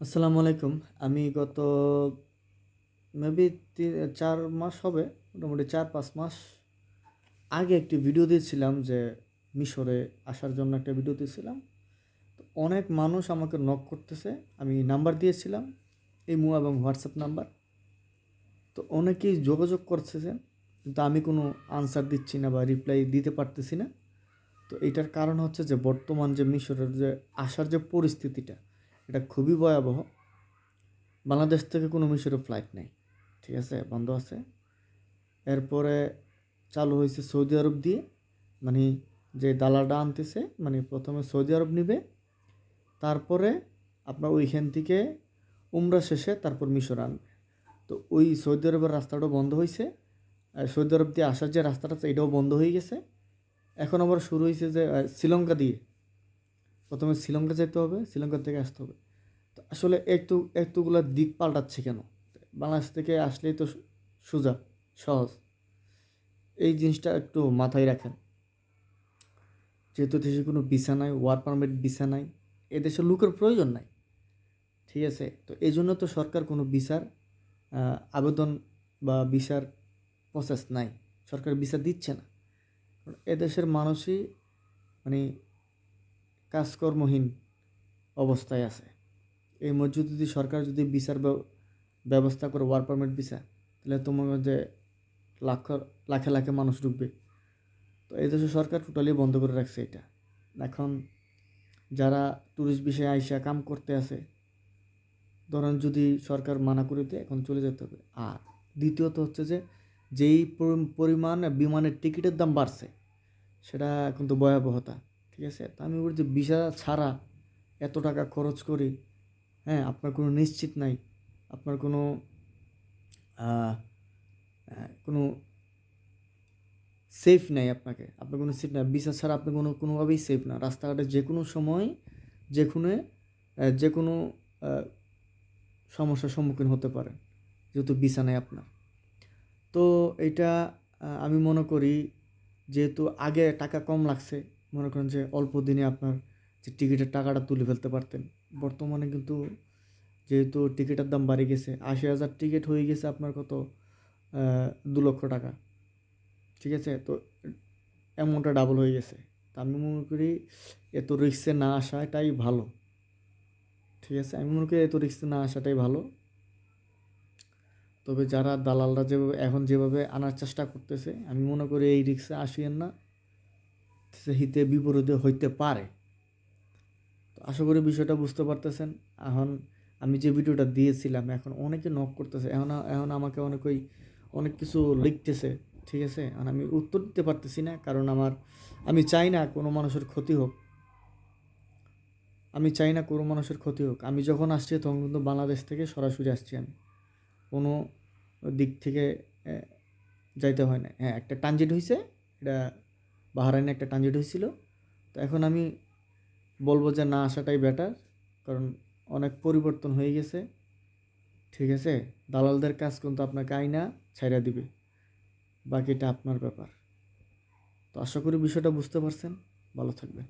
আসসালামু আলাইকুম। আমি গত মেবি চার মাস হবে, মোটামুটি চার, পাঁচ মাস আগে একটি ভিডিও দিয়েছিলাম যে মিশরে আসার জন্য একটা ভিডিও দিয়েছিলাম। তো অনেক মানুষ আমাকে নক করতেছে, আমি নাম্বার দিয়েছিলাম, ইমো এবং হোয়াটসঅ্যাপ নাম্বার। তো অনেকেই যোগাযোগ করতেছেন কিন্তু আমি কোনো আনসার দিচ্ছি না বা রিপ্লাই দিতে পারতেছি না। তো এটার কারণ হচ্ছে যে বর্তমান যে মিশরের যে আসার যে পরিস্থিতিটা এটা খুবই ভয়াবহ। বাংলাদেশ থেকে কোনো মিশরে ফ্লাইট নেই, ঠিক আছে? বন্ধ আছে। এরপরে চালু হয়েছে সৌদি আরব দিয়ে মানে যে দালালটা আনতেছে মানে প্রথমে সৌদি আরব নিবে, তারপরে আপনার ওইখান থেকে উমরা শেষে তারপর মিশর আনবে। তো ওই সৌদি আরবের রাস্তাটাও বন্ধ হয়েছে। সৌদি আরব দিয়ে আসার যে রাস্তাটা এটাও বন্ধ হয়ে গেছে। এখন আবার শুরু হয়েছে যে শ্রীলঙ্কা দিয়ে। প্রথমে শ্রীলঙ্কা যেতে হবে শ্রীলঙ্কা থেকে আসতে হবে। তো আসলে একটু একটুগুলো দিক পাল্টাচ্ছে কেন? বাংলাদেশ থেকে আসলেই তো সোজা সহজ। এই জিনিসটা একটু মাথায় রাখেন। যেহেতু দেশে কোনো ভিসা নাই ওয়ার্ক পারমিট ভিসা নাই এদেশে লোকের প্রয়োজন নাই। ঠিক আছে? তো এই জন্য তো সরকার কোনো আহ, আবেদন বা ভিসার প্রসেস নাই। সরকার ভিসা দিচ্ছে না। এদেশের মানুষই মানে কাজকর্মহীন অবস্থায় আছে। এই মধ্যে যদি সরকার যদি বিচার ব্যব- ব্যবস্থা করে ওয়ার পারমিট ভিসা তাহলে তোমার যে লাখ, লাখে লাখে মানুষ ঢুকবে। তো এই দেশে সরকার টোটালি বন্ধ করে রাখছে এটা। এখন যারা ট্যুরিস্ট বিষয়ে আইসা কাম করতে আছে, ধরেন যদি সরকার মানা করে দেয়, এখন চলে যেতে হবে। আর দ্বিতীয়ত হচ্ছে যে, যেই পরিমাণ বিমানের টিকিটের দাম বাড়ছে, সেটা এখন তো ভয়াবহতা। ঠিক আছে? তা আমি বলছি, ভিসা ছাড়া এত টাকা খরচ করি হ্যাঁ আপনার কোনো নিশ্চিত নাই? আপনার কোনো কোনো সেফ নাই আপনাকে? আপনার কোনো সেফ নাই? ভিসা ছাড়া আপনি কোনো, কোনোভাবেই সেফ না। রাস্তাঘাটে যে কোনো সময়, যে কোনো যে কোনো সমস্যার সম্মুখীন হতে পারেন, যেহেতু ভিসা নেই আপনার। তো এটা আমি মনে করি, যেহেতু আগে টাকা কম লাগছে মনে করেন যে অল্প দিনে আপনার যে টিকিটের টাকাটা তুলে ফেলতে পারতেন। বর্তমানে কিন্তু যেহেতু টিকিটের দাম বাড়ে গেছে, আশি হাজার টিকিট হয়ে গেছে আপনার কত? দু লক্ষ টাকা। ঠিক আছে? তো অ্যামাউন্টটা ডাবল হয়ে গেছে। তা আমি মনে করি এত রিক্সে না আসাটাই ভালো। ঠিক আছে? আমি মনে করি এত রিক্সে না আসাটাই ভালো। তবে যারা দালালরা যেভাবে, এখন যেভাবে আনার চেষ্টা করতেছে, আমি মনে করি এই রিক্সে আসিয়েন না। হিতে বিপরীতে হইতে পারে। তো আশা করি বিষয়টা বুঝতে পারতেছেন। এখন আমি যে ভিডিওটা দিয়েছিলাম, এখন অনেকে নক করতেছে। এখন এখন আমাকে অনেকেই অনেক কিছু লিখতেছে, ঠিক আছে? এখন আমি উত্তর দিতে পারতেছি না, কারণ আমার, আমি চাই না কোনো মানুষের ক্ষতি হোক। আমি চাই না কোনো মানুষের ক্ষতি হোক। আমি যখন আসছি, তখন কিন্তু বাংলাদেশ থেকে সরাসরি আসছি আমি। কোনো দিক থেকে যাইতে হয় না। হ্যাঁ একটা ট্রানজিট হয়েছে এটা বাহারাইনে একটা ট্রানজিট হয়েছিল। তো এখন আমি বলব যে না, আসাটাই বেটার কারণ অনেক পরিবর্তন হয়ে গেছে। ঠিক আছে? দালালদের কাজ কিন্তু আপনাকে আইনা ছাইড়া দিবে। বাকিটা আপনার ব্যাপার। তো আশা করি বিষয়টা বুঝতে পারছেন। ভালো থাকবেন।